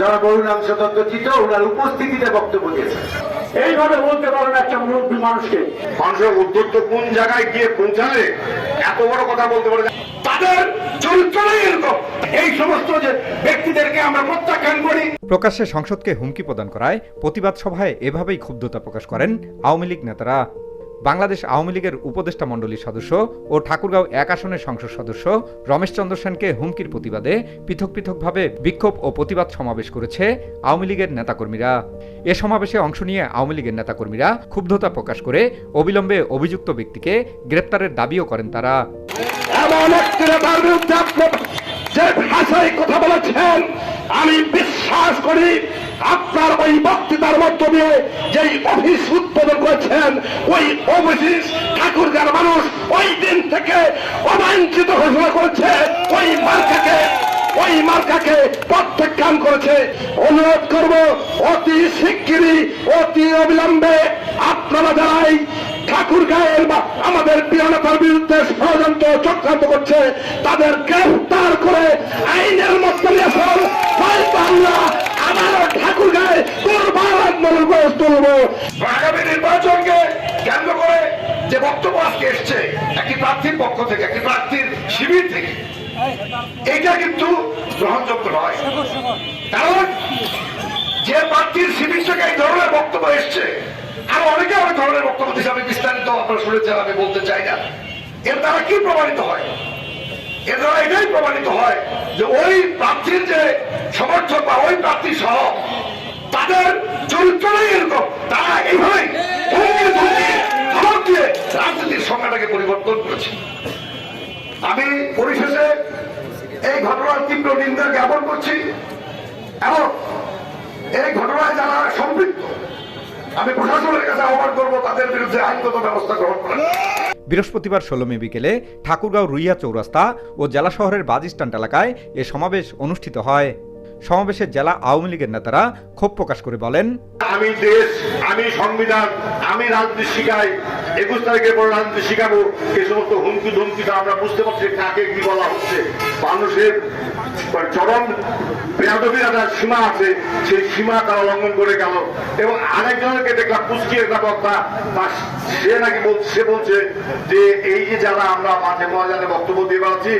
যারা বরুণাংশ তত্ত্বচিত ওনার উপস্থিতিতে বক্তব্য দিয়েছেন। এইভাবে বলতে পারেন একটা মুরব্বী মানুষকে। মানুষের উদ্যোগ কোন জায়গায় গিয়ে পৌঁছালে এত বড় কথা বলতে পারে? তাদের চরিত্রই এরকম। এই সমস্ত যে ব্যক্তিদেরকে আমরা প্রত্যাখ্যান করি। প্রকাশ্যে সংসদকে হুমকি প্রদান করায় প্রতিবাদ সভায় এভাবেই ক্ষুব্ধতা প্রকাশ করেন আওয়ামী লীগ নেতারা। বাংলাদেশ আওয়ামী লীগের উপদেষ্টা মণ্ডলীর সদস্য ও ঠাকুরগাঁও এক আসনের সংসদ সদস্য রমেশ চন্দ্র সেনকে হুমকির প্রতিবাদে পৃথক পৃথকভাবে বিক্ষোভ ও প্রতিবাদ সমাবেশ করেছে আওয়ামী লীগের নেতাকর্মীরা। এ সমাবেশে অংশ নিয়ে আওয়ামী লীগের নেতাকর্মীরা ক্ষুব্ধতা প্রকাশ করে অবিলম্বে অভিযুক্ত ব্যক্তিকে গ্রেপ্তারের দাবিও করেন তারা। কথা বলেছেন, আমি বিশ্বাস করি আপনার ওই বক্তৃতার মাধ্যমে দিয়ে যেই অফিস উৎপাদন করেছেন, ওই অফিস ঠাকুরগার মানুষ ওই দিন থেকে অবাঞ্ছিত ঘোষণা করছে, ওই মার্কাকে ওই মার্কাকে প্রত্যাখ্যান করেছে। অনুরোধ করব, অতি শিগগিরই, অতি অবিলম্বে আপনারা যারাই ঠাকুর গায়ের বা আমাদের প্রিয় বিরুদ্ধে ষড়যন্ত্র চক্রান্ত করছে, তাদের গ্রেফতার করে আইনের মধ্যে নিয়ে হয়তো আমরা ঠাকুর গায়ে দুর্বার আন্দোলন করে তুলব। আগামী নির্বাচনকে কেন্দ্র করে যে বক্তব্য আজকে এসছে, একটি প্রার্থীর পক্ষ থেকে, একটি প্রার্থীর শিবির থেকে এটা কিন্তু গ্রহণযোগ্য নয়। কারণ যে প্রার্থীর শিবির থেকে এই ধরনের বক্তব্য এসছে, আর অনেকে অনেক ধরনের বক্তব্য দিচ্ছে আমি বিস্তারিত আপনারা শুনেছেন, আমি বলতে চাই না। এর দ্বারা কি প্রমাণিত হয়? এর দ্বারা এটাই প্রমাণিত হয় যে ওই প্রার্থীর যে সমর্থক বা ওই প্রার্থী সহ তাদের চরিত্রই এরকম। তারা এইভাবেই রাজনীতির সংজ্ঞাটাকে পরিবর্তন করেছে। আমি পরিশেষে এই ঘটনার তীব্র নিন্দা জ্ঞাপন করছি এবং এই ঘটনায় যারা সম্পৃক্ত আমি প্রশাসনের কাছে আহ্বান করব তাদের বিরুদ্ধে আইনগত ব্যবস্থা গ্রহণ করেন বৃহস্পতিবার ষোলো মে বিকেলে ঠাকুরগাঁও রুইয়া চৌরাস্তা ও জেলা শহরের বাজ স্ট্যান্ড এলাকায় এ সমাবেশ অনুষ্ঠিত হয়। সমাবেশে জেলা আওয়ামী লীগের নেতারা ক্ষোভ প্রকাশ করে বলেন আমি দেশ আমি সংবিধান আমি রাজনীতি শিখাই। একুশ তারিখের পর রাজনীতি শিখাবো। এই সমস্ত হুমকি ধুমকিটা আমরা বুঝতে পারছি কাকে কি বলা হচ্ছে। মানুষের চরম বেয়াদবির একটা সীমা আছে। সেই সীমা তারা লঙ্ঘন করে গেল। এবং আরেকজনকে দেখলাম পুষ্টির একটা বক্তা সে নাকি সে বলছে যে এই যে যারা আমরা মাঝে ময়দানে বক্তব্য দিয়ে বেড়াচ্ছি,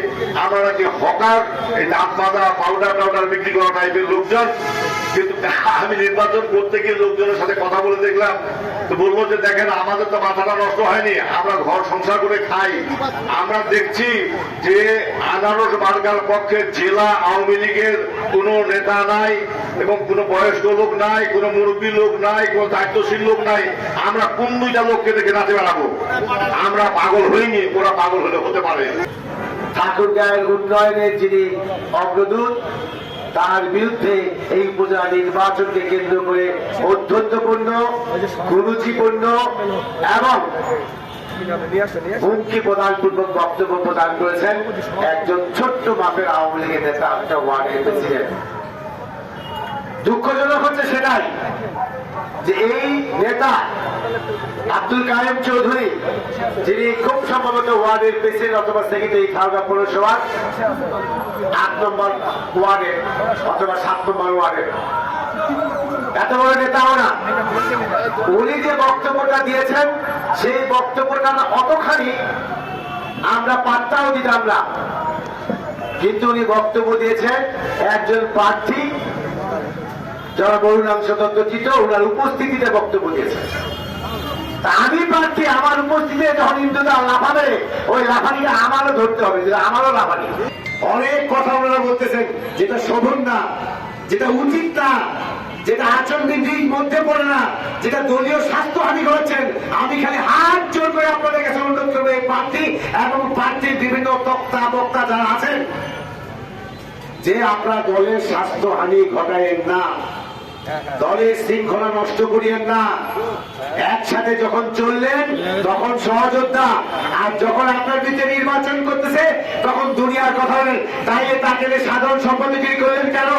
আমরা নাকি হকার, এই দাঁত মাজা পাউডার টাউডার বিক্রি করা টাইপের লোকজন। কিন্তু আমি নির্বাচন করতে গিয়ে লোকজনের সাথে কথা বলে দেখলাম, তো বলব যে দেখেন, আমাদের তো মাথাটা নষ্ট হয়নি, আমরা ঘর সংসার করে খাই। আমরা দেখছি যে আনারস বার্গার পক্ষে জেলা আওয়ামী লীগের কোনো নেতা নাই এবং কোনো বয়স্ক লোক নাই, কোনো মুরব্বী লোক নাই, কোনো দায়িত্বশীল লোক নাই। আমরা কোন দুইটা লোককে দেখে নাচে বেড়াবো? আমরা পাগল হইনি, ওরা পাগল হলে হতে পারে। ঠাকুরগাঁয়ের উন্নয়নের যিনি অগ্রদূত তার বিরুদ্ধে এই উপজেলা নির্বাচনকে কেন্দ্র করে অধ্যন্তপূর্ণ কুরুচিপূর্ণ এবং হুমকি প্রদান পূর্বক বক্তব্য প্রদান করেছেন একজন ছোট্ট মাপের আওয়ামী লীগের নেতা একটা ওয়ার্ডের প্রেসিডেন্ট। দুঃখজনক হচ্ছে সেটাই যে এই নেতা আব্দুল কায়েম চৌধুরী, যিনি খুব সম্ভবত ওয়ার্ডের প্রেসিডেন্ট অথবা সেক্রেটারি খাওয়া পৌরসভার আট নম্বর ওয়ার্ডের অথবা সাত নম্বর ওয়ার্ডের। এত বড় নেতাও না উনি যে বক্তব্যটা দিয়েছেন, সেই বক্তব্যটা অতখানি আমরা পাত্তাও দিতাম না। কিন্তু উনি বক্তব্য দিয়েছেন একজন প্রার্থী যারা বরুণাংশ তত্ত্বচিত ওনার উপস্থিতিতে বক্তব্য দিয়েছেন। আমি প্রার্থী, আমার উপস্থিতিতে যখন ইন্দুদা লাফাবে ওই লাফানিটা আমারও ধরতে হবে, যেটা আমারও লাফানি অনেক কথা ওনারা বলতেছেন, যেটা শোভন না, যেটা উচিত না, যেটা আচরণবিধির মধ্যে পড়ে না, যেটা দলীয় স্বাস্থ্যহানি করেছেন, আমি খালি হাত জোর করে আপনাদের কাছে অনুরোধ করব, এই প্রার্থী এবং প্রার্থীর বিভিন্ন তক্তা বক্তা যারা আছেন, যে আপনার দলের স্বাস্থ্যহানি ঘটায়েন না দলের শৃঙ্খলা নষ্ট করিয়েন না। একসাথে যখন চললেন, তখন সহযোদ্ধা, আর যখন আপনার বিরুদ্ধে নির্বাচন করতেছে, তখন দুনিয়ার কথা বলেন তাইলে তাকে সাধারণ সম্পাদকগিরি করলেন কেন?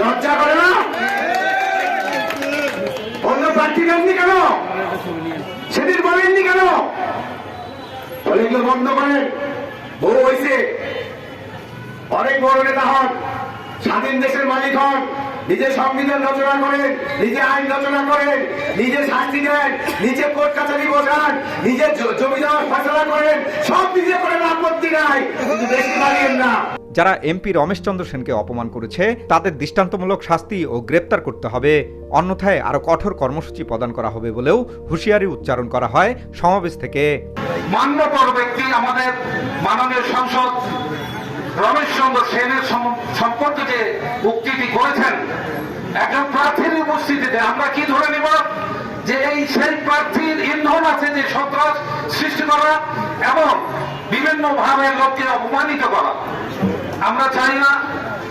লজ্জা করে না? অন্য প্রার্থী দেননি কেন? সেদিন বলেননি কেন? বলে এগুলো বন্ধ করেন। বউ হয়েছে অনেক বড় নেতা হন, স্বাধীন দেশের মালিক হন। নিজে সংবিধান রচনা করেন নিজে আইন রচনা করেন নিজে শাস্তি দেন নিজে কোর্ট কাছারি বোঝান নিজে জমি দেওয়ার ফসলা করেন সব নিজে করেন আপত্তি নাই কিন্তু বেশি না। যারা এমপি রমেশচন্দ্র সেনকে অপমান করেছে তাদের দৃষ্টান্তমূলক শাস্তি ও গ্রেপ্তার করতে হবে। অন্যথায় আরও কঠোর কর্মসূচি প্রদান করা হবে বলেও হুঁশিয়ারি উচ্চারণ করা হয় সমাবেশ থেকে। মান্যতর ব্যক্তি আমাদের মাননীয় সংসদ রমেশচন্দ্র সেনের সম্পর্কে যে উক্তিটি করেছেন একজন প্রার্থীর উপস্থিতিতে আমরা কি ধরে নিব যে এই সেই প্রার্থীর ইন্ধন আছে যে সন্ত্রাস সৃষ্টি করা এবং বিভিন্ন ভাবে লোককে অপমানিত করা? আমরা চাই না,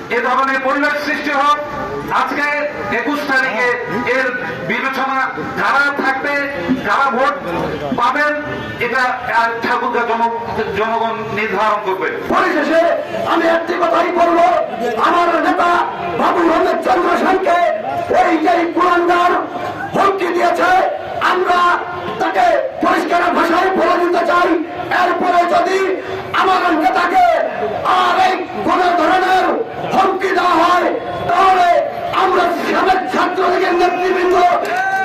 এ ধরনের পরিবেশ সৃষ্টি হোক। আজকে একুশ তারিখে এর বিবেচনা কারা থাকবে কারা ভোট পাবেন, এটা জন- জনগণ নির্ধারণ করবে। পরিশেষে আমি একটি কথাই বলব আমার নেতা বাবু রমেশ চন্দ্র সেনকে এই যে পুরান্দার হুমকি দিয়েছে আমরা তাকে পরিষ্কার ভাষায় বলে দিতে চাই এরপরে যদি আমার নেতাকে আর এই কোন ধরনের হুমকি দেওয়া হয় তাহলে আমরা সাবেক ছাত্রলীগের নেতৃবৃন্দ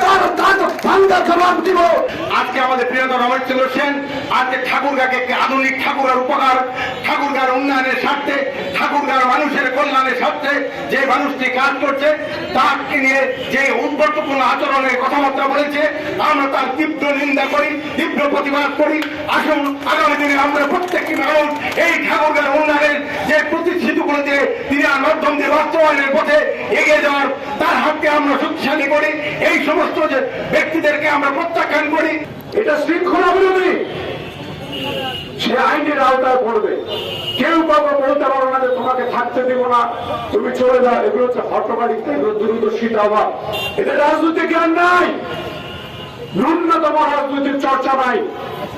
তার দাঁত ভাঙ্গা জবাব দিব। আজকে আমাদের প্রিয়তম রমেশচন্দ্র সেন, আজকে ঠাকুরগাকে আধুনিক ঠাকুরের উপকার ঠাকুরগার উন্নয়নের স্বার্থে, ঠাকুরগার মানুষের কল্যাণের স্বার্থে যে মানুষটি কাজ করছে, তাকে নিয়ে যে উদ্বর্তপূর্ণ আচরণের কথাবার্তা বলেছে, আমরা তার তীব্র নিন্দা করি, তীব্র প্রতিবাদ করি। আসুন, আগামী দিনে আমরা প্রত্যেকটি মানুষ এই ঠাকুরগার উন্নয়নের যে প্রতিশ্রুতিগুলো যে তিনি আর মাধ্যম বাস্তবায়নের পথে এগিয়ে যাওয়ার তার হাতকে আমরা শক্তিশালী করি। এই সমস্ত যে ব্যক্তিদেরকে আমরা প্রত্যাখ্যান করি, এটা শৃঙ্খলা বিরোধী। সে আইনের আওতায় পড়বে। কেউ কাউকে বলতে পারো না যে তোমাকে থাকতে দিব না, তুমি চলে যাও। এগুলো হচ্ছে হটকারী এগুলো দূরদর্শিতা অভাব এতে রাজনৈতিক জ্ঞান নাই। ন্যূনতম রাজনৈতিক চর্চা নাই।